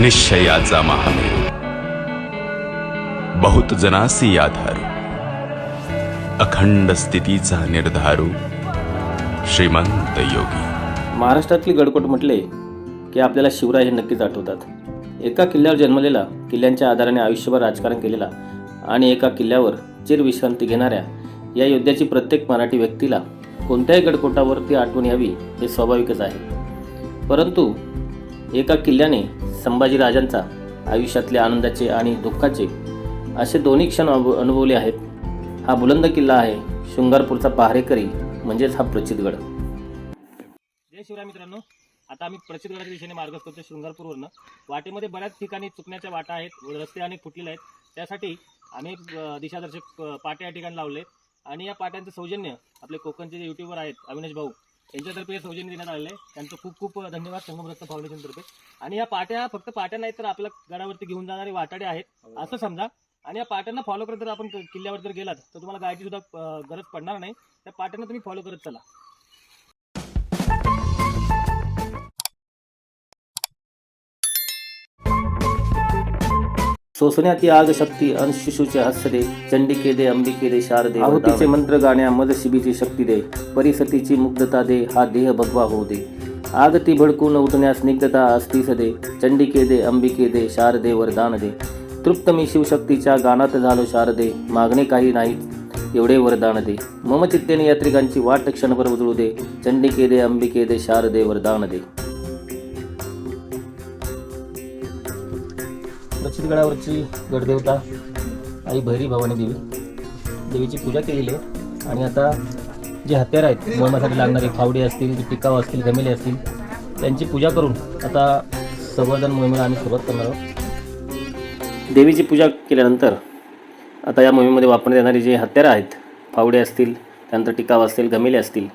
निश्चयाचा महामेरू बहुत जनासी आधारू अखंड स्थितीचा निर्धारू श्रीमंत योगी. महाराष्ट्रातली गडकोट म्हटले की आपल्याला शिवराय हे नक्कीच आठवतात. एका किल्ल्यावर जन्मलेला किल्ल्यांच्या आधाराने आयुष्यभर राजकारण केलेला आणि एका किल्ल्यावर चिरविश्रांती घेणाऱ्या या योद्ध्याची प्रत्येक मराठी व्यक्तीला कोणत्याही गडकोटावरती आठवण यावी हे स्वाभाविकच आहे. परंतु एका किल्ल्याने संभाजी राजांचा आयुष्यातले आनंदाचे आणि दुःखाचे असे दोन्ही क्षण अनुभवले आहेत. हा बुलंद किल्ला आहे शृंगारपूरचा पहारेकरी म्हणजेच हा प्रचितगड. जय शिवराय मित्रांनो. आता आम्ही प्रचितगडाच्या दिशेने मार्ग करतो शृंगारपूरवरनं. वाटेमध्ये बऱ्याच ठिकाणी चुकण्याच्या वाटा आहेत रस्ते अनेक फुटलेले आहेत. त्यासाठी आम्ही दिशादर्शक पाट्या पाटे या ठिकाणी लावले आणि या पाट्यांचं सौजन्य आपले कोकणचे जे युट्यूबर आहेत अविनाश भाऊ यांच्यातर्फे हे सौजन्य देण्यात आलेलं आहे. त्यांचं खूप खूप धन्यवाद संगमरत्न फाउंडेशनतर्फे आणि या पाट्या फक्त पाट्या नाहीत तर आपल्या गडावरती घेऊन जाणारे वाटाडे आहेत. असं समजा. आणि या पाट्यांना फॉलो करत जर आपण किल्ल्यावर जर गेलात तर तुम्हाला गायची सुद्धा गरज पडणार नाही. त्या पाट्यांना तुम्ही फॉलो करत चला. सोसण्याती आग शक्ती अंशिशूचे हस्य दे चंडिके दे अंबिके दे शारदे आहुतीचे मंत्र गाण्या मद शिबीची शक्ती दे परिसतीची मुग्धता दे हा देह भगवा होऊ दे. आग ती भडकून उठण्यास स्निग्धता असतीस दे चंडिके दे अंबिके दे शारदे वरदान दे. तृप्त मी शिवशक्तीच्या गानात झालो शारदे मागणे काही नाही एवढे वरदान दे. मम चित्तेने यात्रिकांची वाट क्षणभर उजळू दे चंडिके दे अंबिके दे शारदे वरदान दे. प्रचितगडावरची गडदेवता आई भैरी भवानी देवी. देवीची पूजा केलेली आहे. आणि आता जे हत्यार आहेत मोहमासाठी लागणारे फावडे असतील टिकाव असतील गमेले असतील त्यांची पूजा करून आता संवर्धन मोहिमेला आम्ही सुरुवात करणार आहोत. देवीची पूजा केल्यानंतर आता या मोहिमेमध्ये वापरण्यात येणारे जे हत्यारं आहेत फावडे असतील त्यानंतर टिकाव असतील गमेले असतील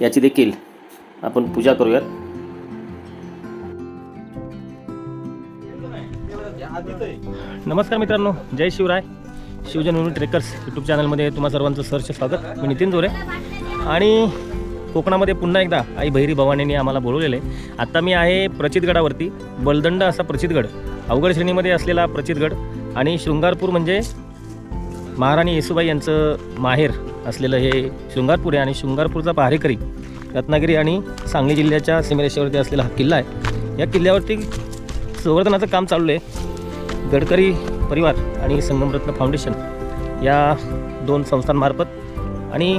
याची देखील आपण पूजा करूयात. नमस्कार मित्रांनो जय शिवराय. शिवजन म्हणून ट्रेकर्स यूट्यूब चॅनलमध्ये तुम्हा सर्वांचं सहर्ष स्वागत. मी नितीन जोरे. आणि कोकणामध्ये पुन्हा एकदा आई भैरी भवानीने आम्हाला बोलवलेलं आहे. आत्ता मी आहे प्रचितगडावरती. बलदंड असा प्रचितगड. अवघड श्रेणीमध्ये असलेला प्रचितगड. आणि शृंगारपूर म्हणजे महाराणी येसुबाई यांचं माहेर असलेलं हे शृंगारपूर आहे. आणि शृंगारपूरचा पहारेकरी रत्नागिरी आणि सांगली जिल्ह्याच्या सीमेरेषेवरती असलेला हा किल्ला आहे. या किल्ल्यावरती संवर्धनाचं काम चालू आहे. गडकरी परिवार आणि संगमरत्न फाउंडेशन या दोन संस्थांमार्फत आणि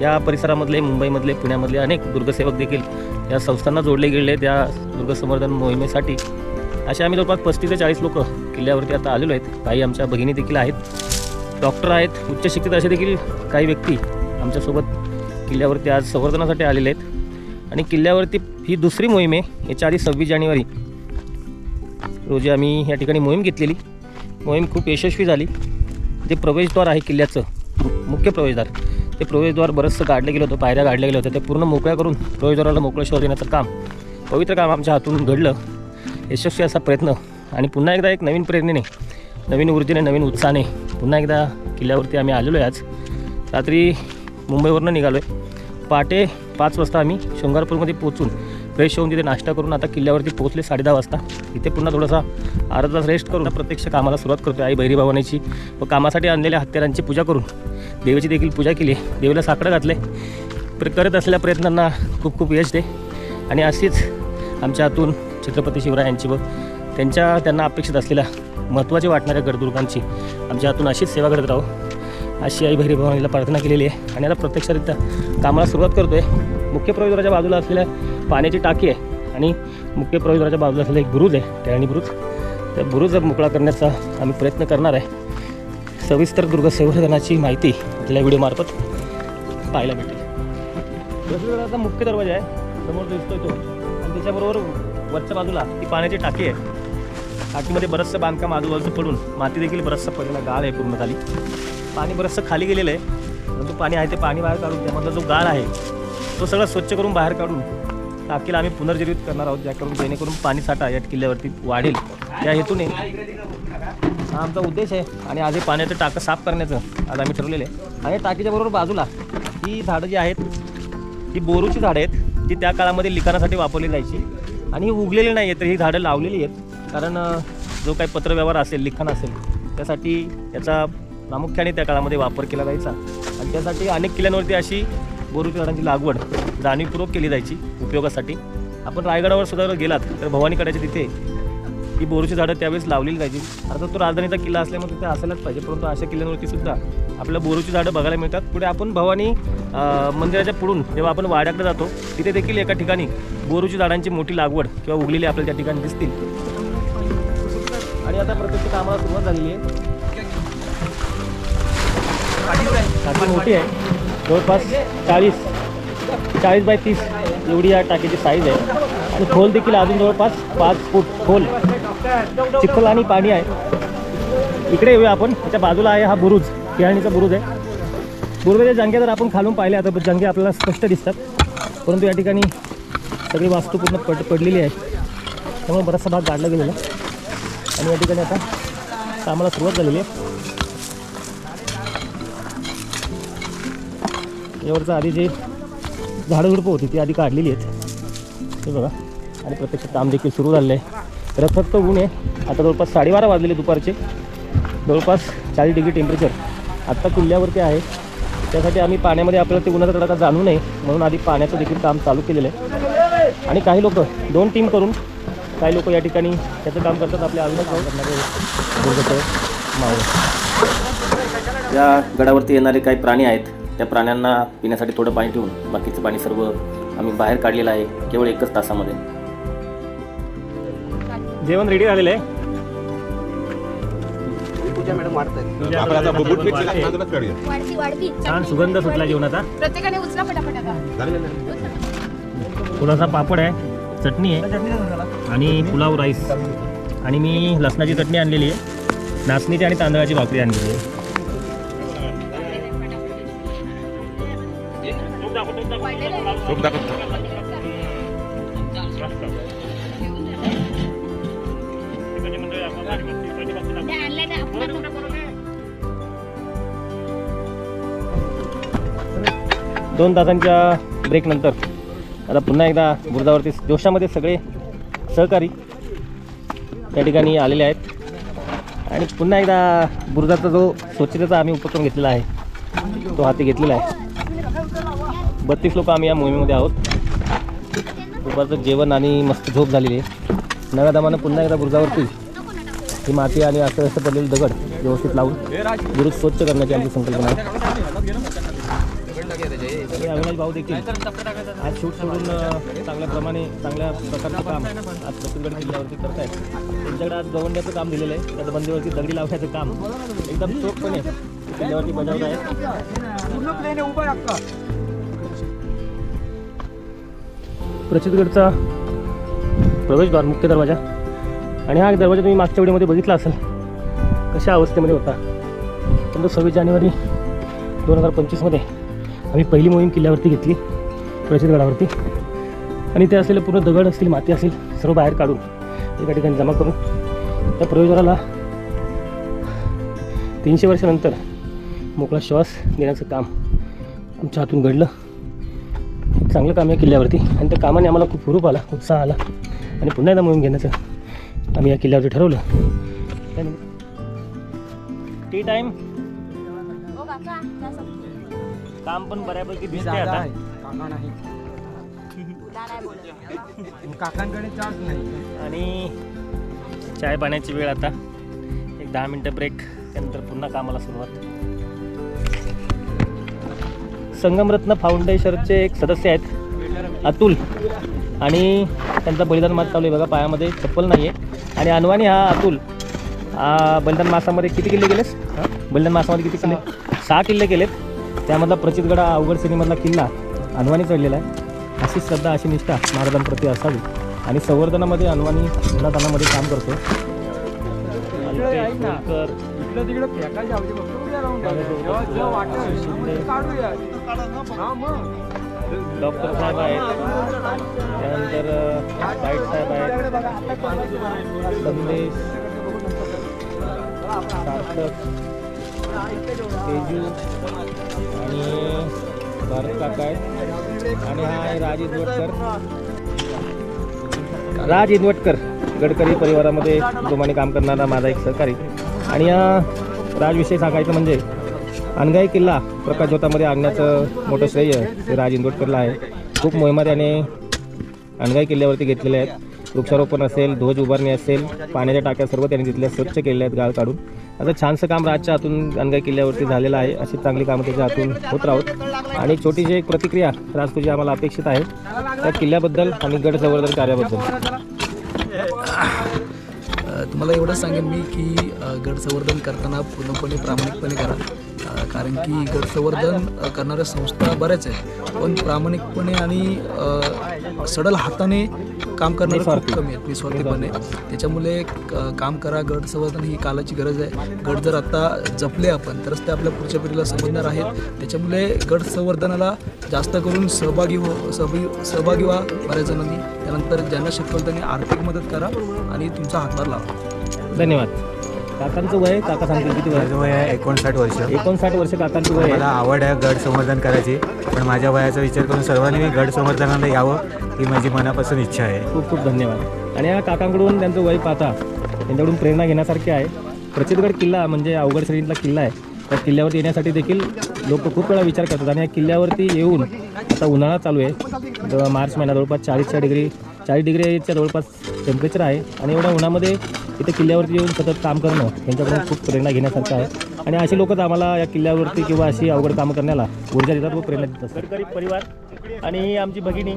या परिसरामधले मुंबईमधले पुण्यामधले अनेक दुर्गसेवक देखील या संस्थांना जोडले गेले त्या दुर्गसंवर्धन मोहिमेसाठी असे आम्ही जवळपास पस्तीस ते चाळीस लोक किल्ल्यावरती आता आलेलो आहेत. काही आमच्या भगिनी देखील आहेत. डॉक्टर आहेत उच्च शिक्षित असे देखील काही व्यक्ती आमच्यासोबत किल्ल्यावरती आज संवर्धनासाठी आलेले आहेत. आणि किल्ल्यावरती ही दुसरी मोहीम आहे. याच्या आधी सव्वीस जानेवारी रोजी आम्ही या ठिकाणी मोहीम घेतलेली. मोहीम खूप यशस्वी झाली. जे प्रवेशद्वार आहे किल्ल्याचं मुख्य प्रवेशद्वार ते प्रवेशद्वार बरंचसं गाडलं गेलं होतं पायऱ्या गाडल्या गेल्या होतं ते पूर्ण मोकळ्या करून प्रवेशद्वाराला मोकळं शोध देण्याचं काम पवित्र काम आमच्या हातून घडलं. यशस्वी असा प्रयत्न आणि पुन्हा एकदा एक नवीन प्रेरणेने नवीन ऊर्जेने नवीन उत्साहाने पुन्हा एकदा किल्ल्यावरती आम्ही आलेलो आहे आज. रात्री मुंबईवरनं निघालो आहे पहाटे पाच वाजता आम्ही शृंगारपूरमध्ये पोचून फ्रेश होऊन तिथे नाश्ता करून आता किल्ल्यावरती पोहोचले साडेदहा वाजता. इथे पुन्हा थोडासा अर्धा तास रेस्ट करून प्रत्यक्ष कामाला सुरुवात करतो आई बहिरी भवानीची. व कामासाठी आणलेल्या हत्यारांची पूजा करून देवीची देखील पूजा केली. देवीला साकडं घातले प्र करत असलेल्या प्रयत्नांना खूप खूप यश दे. आणि अशीच आमच्या हातून छत्रपती शिवरायांची व त्यांच्या त्यांना अपेक्षित असलेल्या महत्त्वाचे वाटणाऱ्या गडदुर्गांची आमच्या हातून अशीच सेवा करत राहू. अशी आई भैरी भवानीला प्रार्थना केलेली आहे. आणि आता प्रत्यक्षरित्या कामाला सुरुवात करतो आहे मुख्य प्रवेशद्वाराच्या बाजूला असलेल्या पाण्याची टाकी आहे. आणि मुख्य प्रवेशद्वाराच्या बाजूला असलेला एक बुरुज आहे टॅळणी बुरुज. त्या बुरुज मोकळा करण्याचा आम्ही प्रयत्न करणार आहे. सविस्तर दुर्ग संवर्धनाची माहिती आपल्या व्हिडिओमार्फत पाहायला भेटेल. प्रवेशद्वाराचा मुख्य दरवाजा आहे. समोर दिसतो दिसतोय तो. आणि त्याच्याबरोबर वरच्या बाजूला ती पाण्याची टाकी आहे. टाकीमध्ये बरंचसं बांधकाम आजूबाजूचं पडून माती देखील बरंचसं पडलेला गाळ आहे पूर्ण खाली पाणी बरंचसं खाली गेलेलं आहे परंतु पाणी आहे ते पाणी बाहेर काढून त्यामधला जो गाळ आहे तो सगळं स्वच्छ करून बाहेर काढून टाकीला आम्ही पुनर्जीवित करणार आहोत ज्याकरून जेणेकरून पाणी साठा या किल्ल्यावरती वाढेल. त्या हेतूने हा आमचा उद्देश आहे आणि आज हे पाण्याचं टाकं साफ करण्याचं आज आम्ही ठरवलेलं आहे. आणि टाकीच्या बरोबर बाजूला ही झाडं जी आहेत ही बोरूची झाडं आहेत जी त्या काळामध्ये लिखाणासाठी वापरली जायची. आणि ही उगलेली नाही आहेत तर ही झाडं लावलेली आहेत. कारण जो काही पत्रव्यवहार असेल लिखाण असेल त्यासाठी याचा प्रामुख्याने त्या काळामध्ये वापर केला जायचा. आणि त्यासाठी अनेक किल्ल्यांवरती अशी बोरूच्या झाडांची लागवड जाणीवपूर्वक केली जायची उपयोगासाठी. आपण रायगडावर सुद्धा जर गेलात तर भवानीकडाच्या तिथे ही बोरूची झाडं त्यावेळेस लावलेली जायची अर्थात तो राजधानीचा किल्ला असल्यामुळे तिथे असायलाच पाहिजे परंतु अशा किल्ल्यांवरती सुद्धा आपल्याला बोरूची झाडं बघायला मिळतात. पुढे आपण भवानी मंदिराच्या पुढून जेव्हा आपण वाड्याकडे जातो तिथे देखील एका ठिकाणी बोरूची झाडांची मोठी लागवड किंवा उगलेली आपल्याला त्या ठिकाणी दिसतील. आता प्रत्यक्ष कामाला सुरुवात झालेली आहे. टाकी मोठी आहे. जवळपास चाळीस चाळीस बाय तीस एवढी या टाकीची साईज आहे. आणि खोल देखील अजून जवळपास पाच फूट खोल. चिखल आणि पाणी आहे. इकडे येऊया आपण. त्याच्या बाजूला आहे हा बुरुज. किराणीचा बुरुज आहे. बुरुजाच्या जंग्या जर आपण खालून पाहिले तर जंगे आपल्याला स्पष्ट दिसतात. परंतु या ठिकाणी सगळी वास्तू पूर्ण पड पडलेली आहे. त्यामुळे बराचसा भाग गाडला गेलेला आहे. आणि या ठिकाणी आता कामाला सुरुवात झालेली आहे. यावरचं आधी जे झाडं झुडपं होती ती आधी काढलेली आहेत. हे बघा. आणि प्रत्यक्ष काम देखील सुरू झालेलं आहे. रखरख ऊन आहे. आता जवळपास साडेबारा वाजलेले दुपारचे. जवळपास चाळीस डिग्री टेम्परेचर आत्ता किल्ल्यावरती आहे. त्यासाठी आम्ही पाण्यामध्ये आपल्याला ते उन्हाचा तडाखा जाणू नये. म्हणून आधी पाण्याचं देखील काम चालू केलेलं आहे. आणि काही लोक दोन टीम करून काही लोक या ठिकाणी त्याचं काम करतात आपल्या अविनाश या गडावरती येणारे काही प्राणी आहेत त्या प्राण्यांना पिण्यासाठी थोडं पाणी ठेवून बाकीचं पाणी सर्व आम्ही बाहेर काढलेलं आहे केवळ एकच तासामध्ये. जेवण रेडी झालेलं आहे. छान सुगंध सुटला जेवणाचा. प्रत्येकाने उचला फटाफट आता. झालेलं आहे. थोडासा पापड आहे. चटणी आहे. आणि पुलाव राईस. आणि मी लसणाची चटणी आणलेली आहे. नाचणीची आणि तांदळाची भाकरी आणलेली आहे. दोन तासांच्या ब्रेकनंतर आता पुन्हा एकदा बुरजावरती जोशामध्ये सगळे सहकारी त्या ठिकाणी आलेले आहेत. आणि पुन्हा एकदा बुरजाचा जो स्वच्छतेचा आम्ही उपक्रम घेतलेला आहे तो हाती घेतलेला आहे. बत्तीस लोक आम्ही या मोहिमेमध्ये आहोत. दुपारचं जेवण आणि मस्त झोप झालेली आहे. नव्या दमानं पुन्हा एकदा बुरुजावरती ही माती आणि असं असं पडलेली दगड व्यवस्थित लावून बुरुज स्वच्छ करण्याची आमची संकल्पना आहे. आणि अविनाश भाऊ देखील आज शूट सोडून चांगल्या प्रमाणे चांगल्या प्रकारचं काम आज प्रसिद्धगड किल्ल्यावरती करत आहेत त्यांच्याकडे आज गवंड्याचं काम दिलेलं आहे. त्या बंदीवरती दगडी लावण्याचं काम एकदम चोखपणे किल्ल्यावरती बजावत आहे. प्रसिद्धगडचा प्रवेशद्वार मुख्य दरवाजा. आणि हा दरवाजा तुम्ही मागच्या वेळेमध्ये बघितला असेल. कशा अवस्थेमध्ये होता? परंतु सव्वीस जानेवारी दोन हजार पंचवीसमध्ये. आम्ही पहिली मोहीम किल्ल्यावरती घेतली प्रसिद्धगडावरती आणि ते असलेले पूर्ण दगड असतील माती असेल सर्व बाहेर काढून एका ठिकाणी जमा करून त्या प्रयोजनाला तीनशे वर्षानंतर मोकळा श्वास देण्याचं काम आमच्या हातून घडलं. चांगलं काम आहे किल्ल्यावरती आणि त्या कामाने आम्हाला खूप हुरूप आला उत्साह आला. आणि पुन्हा एकदा मोहीम घेण्याचं आम्ही या किल्ल्यावरती ठरवलं. टी टाईम काम पण बऱ्यापैकी दिसते आता. काका नाही. काकांकडे चान्स नाही. आणि चाय पाण्याची वेळ आता. एक दहा मिनटं ब्रेक त्यानंतर पुन्हा कामाला सुरुवात. संगमरत्न फाउंडेशनचे एक सदस्य आहेत अतुल. आणि त्यांचा बलिदान मास चालू आहे बघा पायामध्ये चप्पल नाही आहे आणि अनवानी हा अतुल. हा बलिदान मासामध्ये किती किल्ले गेलेस हा? बलिदान मासामध्ये किती किल्ले? सहा किल्ले केलेत. त्यामधला प्रचितगड हा अवघड श्रेणीमधला किल्ला अनवानी चढलेला आहे. अशी श्रद्धा अशी निष्ठा महाराजांप्रती असावी. आणि संवर्धनामध्ये अनवानी गुणादानामध्ये काम करतो डॉक्टर साहेब आहेत. त्यानंतर गाईड साहेब आहेत. संदेश सार्थक. तेजू आणि भारत काका आहे आणि हा आहे राज इनवटकर राज इनवटकर गडकरी परिवारामध्ये जोमाने काम करणारा माझा एक सहकारी. आणि या राजविषयी सांगायचं म्हणजे अनगाई किल्ला प्रकाश ज्योतामध्ये आणण्याचं मोठं श्रेय हे राज इंदोटकरला आहे. खूप मोहिमा त्याने अनगाई किल्ल्यावरती घेतलेले आहेत. वृक्षारोपण असेल ध्वज उभारणी असेल पाण्याच्या टाक्या सर्व त्यांनी तिथल्या स्वच्छ केलेल्या आहेत गाळ काढून. आता छानसं काम राजच्या हातून अनगाई किल्ल्यावरती झालेलं आहे अशी चांगली कामं त्याच्या हातून होत राहत. आणि छोटीशी एक प्रतिक्रिया राज तुझी आम्हाला अपेक्षित आहे त्या किल्ल्याबद्दल आणि गड संवर्धन कार्याबद्दल. तुम्हाला एवढं सांगेन मी की गड संवर्धन करताना पूर्णपणे प्रामाणिकपणे करा. कारण की गड संवर्धन अ, करणाऱ्या संस्था बऱ्याच आहेत. पण प्रामाणिकपणे आणि सडल हाताने काम करणारे खूप निस्वार्थी. कमी आहेत निस्वार्थीपणे. त्याच्यामुळे काम करा गड संवर्धन ही कालाची गरज आहे. गड जर आता जपले आपण तरच ते आपल्या पुढच्या पिढीला समजणार आहेत. त्याच्यामुळे गड संवर्धनाला जास्त करून सहभागी हो सहभागी सहभागी व्हा बऱ्याच जणांनी. त्यानंतर ज्यांना शक्य होईल त्यांनी आर्थिक मदत करा आणि तुमचा हातभार लावा. धन्यवाद. काकांचं वय काका सांगतील किती वय माझं वय आहे एकोणसाठ वर्ष. एकोणसाठ वर्ष काकांचं वय मला आहे आवड आहे गड संवर्धन करायची पण माझ्या वयाचा विचार करून सर्वांनी मी गड संवर्धनाला यावं ही माझी मनापासून इच्छा आहे. खूप खूप धन्यवाद. आणि या काकांकडून त्यांचं वय पाहता त्यांच्याकडून प्रेरणा घेण्यासारखी आहे. प्रचितगड किल्ला म्हणजे अवघड श्रेणीतला किल्ला आहे. त्या किल्ल्यावरती येण्यासाठी देखील लोक खूप वेळा विचार करतात. आणि या किल्ल्यावरती येऊन आता उन्हाळा चालू आहे. मार्च महिना जवळपास चाळीसच्या डिग्री चाळीस डिग्रीच्या जवळपास टेम्परेचर आहे. आणि एवढ्या उन्हामध्ये इथे किल्ल्यावरती येऊन सतत काम करणं यांच्याकडून खूप प्रेरणा घेण्यासारखं आहे. आणि अशी लोकच आम्हाला या किल्ल्यावरती किंवा अशी अवघड कामं करण्याला ऊर्जा देतात व प्रेरणा देतात. सरकारी परिवार आणि ही आमची भगिनी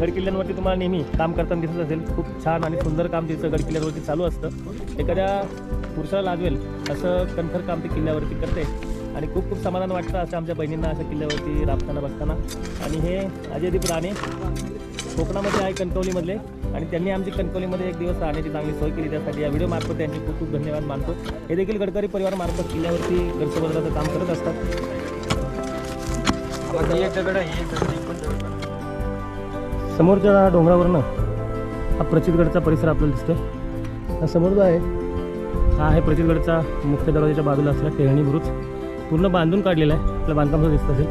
गड किल्ल्यांवरती तुम्हाला नेहमी काम करताना दिसत असेल. खूप छान आणि सुंदर काम तिचं गड किल्ल्यावरती चालू असतं. एखाद्या पुरुषाला लाजवेल असं कणखर काम ती किल्ल्यावरती करते. आणि खूप खूप समाधान वाटतं असं आमच्या बहिणींना अशा किल्ल्यावरती राबताना बघताना. आणि हे अजयदीप राणे कोकणामध्ये आहे कणकवलीमधले. आणि त्यांनी आमची कणकवलीमध्ये एक दिवस राहण्याची चांगली सोय केली. त्यासाठी या व्हिडिओ मार्फत त्यांचे खूप खूप धन्यवाद मानतो. हे देखील गडकरी परिवारामार्फत किल्ल्यावरती गडसंवर्धनाचं काम करत असतात. समोरच्या डोंगरावरनं हा प्रचितगडचा परिसर आपल्याला दिसतोय. हा समोर जो आहे हा आहे प्रचितगडचा मुख्य दरवाजाच्या बाजूला असलेला टेहणी बुरुज. पूर्ण बांधून काढलेला आहे. आपल्या बांधकामचं दिसत असेल.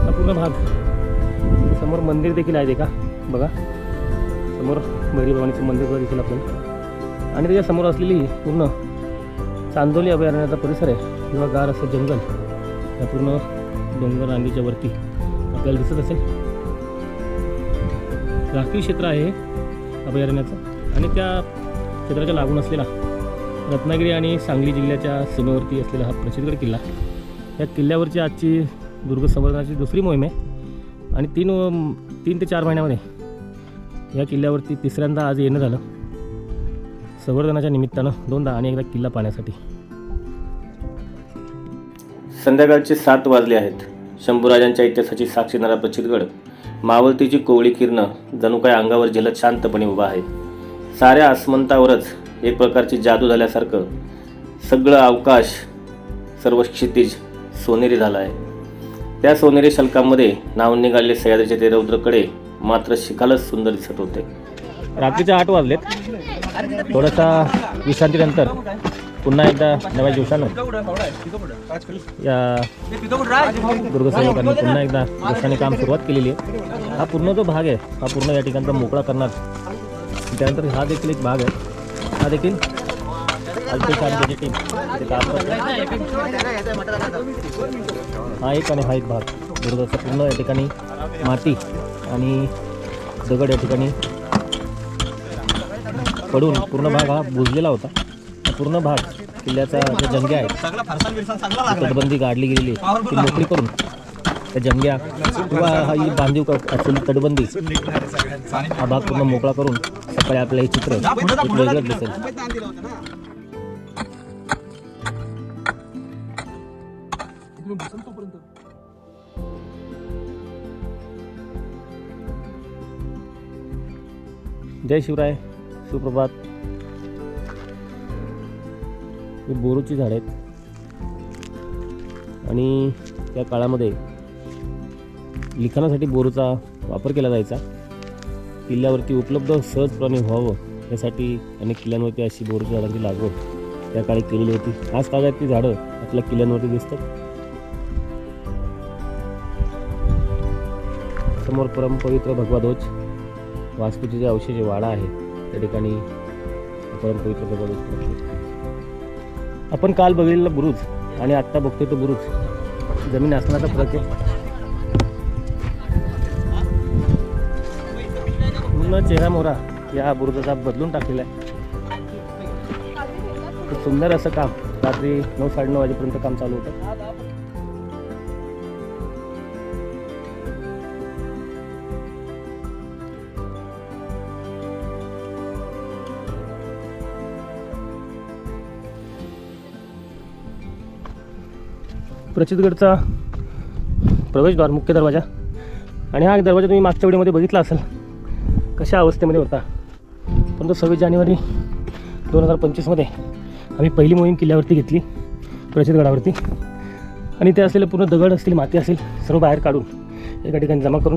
हा पूर्ण भाग. समोर मंदिर देखील आहे का बघा. समोर भैरी भवानीचं मंदिर सुद्धा दिसेल आपल्याला. आणि त्याच्यासमोर असलेली पूर्ण चांदोली अभयारण्याचा परिसर आहे. किंवा गार असं जंगल. या पूर्ण डोंगर रांगीच्या वरती आपल्याला दिसत असेल. राखीव क्षेत्र आहे अभयारण्याचं. आणि त्या क्षेत्राच्या लागून असलेला रत्नागिरी आणि सांगली जिल्ह्याच्या सीमेवरती असलेला हा प्रसिद्धगड किल्ला. या किल्ल्यावरची आजची दुर्ग संवर्धनाची दुसरी मोहीम आहे. आणि तीन तीन ते चार महिन्यामध्ये या किल्ल्यावरती तिसऱ्यांदा आज येणं झालं. संवर्धनाच्या निमित्तानं दोनदा आणि एकदा किल्ला पाहण्यासाठी. संध्याकाळचे सात वाजले आहेत. शंभूराजांच्या इतिहासाची साक्षी देणारा प्रचितगड मावळतीची कोवळी किरणं जणू काय अंगावर झेलत शांतपणे उभा आहे. साऱ्या आसमंतावरच एक प्रकारची जादू झाल्यासारखं सगळं अवकाश सर्व क्षितिज सोनेरी झालं आहे त्या सोनेरी शल्कामध्ये नाव निघालेले सह्याद्रीचे ते रौद्रकडे मात्र शिखालच सुंदर दिसत होते. रात्रीचे आठ वाजलेत. थोडासा विश्रांतीनंतर पुन्हा एकदा नव्या दिवसानं या दुर्गसैनिकांनी पुन्हा एकदा दिवसाने काम सुरुवात केलेली आहे. हा पूर्ण जो भाग आहे हा पूर्ण या ठिकाणचा मोकळा करणार. त्यानंतर हा देखील एक भाग आहे. हा देखील. अल्पेश टीम. काम हा एक आणि हा एक भाग. दुर्गाचा पूर्ण या ठिकाणी. माती आणि दगड या ठिकाणी पडून पूर्ण भाग हा बुजलेला होता. पूर्ण भाग किल्ल्याचा ज्या जंग्या आहेत तटबंदी गाडली गेलेली ती मोकळी करून त्या जंग्या किंवा ही बांधीव ॲक्च्युली तटबंदी हा भाग पूर्ण मोकळा करून सकाळी आपल्याला हे चित्र. वेगळंच दिसेल. जय शिवराय सुप्रभात. ही बोरूची झाडं आहेत. आणि त्या काळामध्ये लिखाणासाठी बोरूचा वापर केला जायचा. किल्ल्यावरती उपलब्ध सहजपणे व्हावं यासाठी अनेक किल्ल्यांवरती अशी बोर झाडांची लागवड त्या काळी केलेली होती. आज काळात ती झाडं आपल्या किल्ल्यांवरती दिसतात. समोर परमपवित्र भगवा ध्वज वास्तूचे जे अवशेष वाडा आहे त्या ठिकाणी परमपवित्र दगड आपण काल बघितलेला बुरुज आणि आत्ता बघतोय तो बुरुज. जमीन असण्याचा फरक आहे. पूर्ण चेहरा मोरा या बुरुजाचा बदलून टाकलेला आहे. खूप सुंदर असं काम. रात्री नऊ साडेनऊ वाजेपर्यंत काम चालू होतं. प्रचितगडचा प्रवेशद्वार मुख्य दरवाजा. आणि हा दरवाजा तुम्ही मागच्या व्हिडिओमध्ये बघितला असेल. कशा अवस्थेमध्ये होता? परंतु सव्वीस जानेवारी दोन हजार पंचवीसमध्ये आम्ही पहिली मोहीम किल्ल्यावरती घेतली प्रचितगडावरती आणि ते असलेले पूर्ण दगड असतील माती असेल सर्व बाहेर काढून एका ठिकाणी जमा करून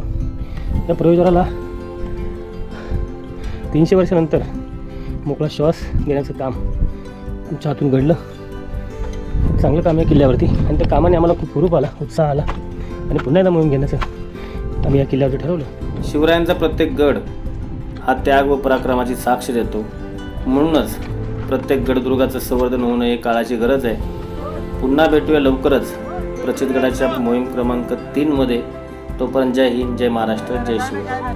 त्या प्रवेशद्वाराला तीनशे वर्षानंतर मोकळा श्वास देण्याचं काम आमच्या हातून घडलं. चांगलं काम आहे किल्ल्यावरती आणि त्या कामाने आम्हाला खूप हुरूप आला उत्साह आला. आणि पुन्हा एकदा मोहीम घेण्याचं आम्ही या किल्ल्यावरती ठरवलं. शिवरायांचा प्रत्येक गड हा त्याग व पराक्रमाची साक्ष देतो. म्हणूनच प्रत्येक गडदुर्गाचं संवर्धन होणं हे काळाची गरज आहे. पुन्हा भेटूया लवकरच. प्रचितगडाच्या मोहीम क्रमांक तीनमध्ये तोपर्यंत जय हिंद जय महाराष्ट्र जय शिवराय.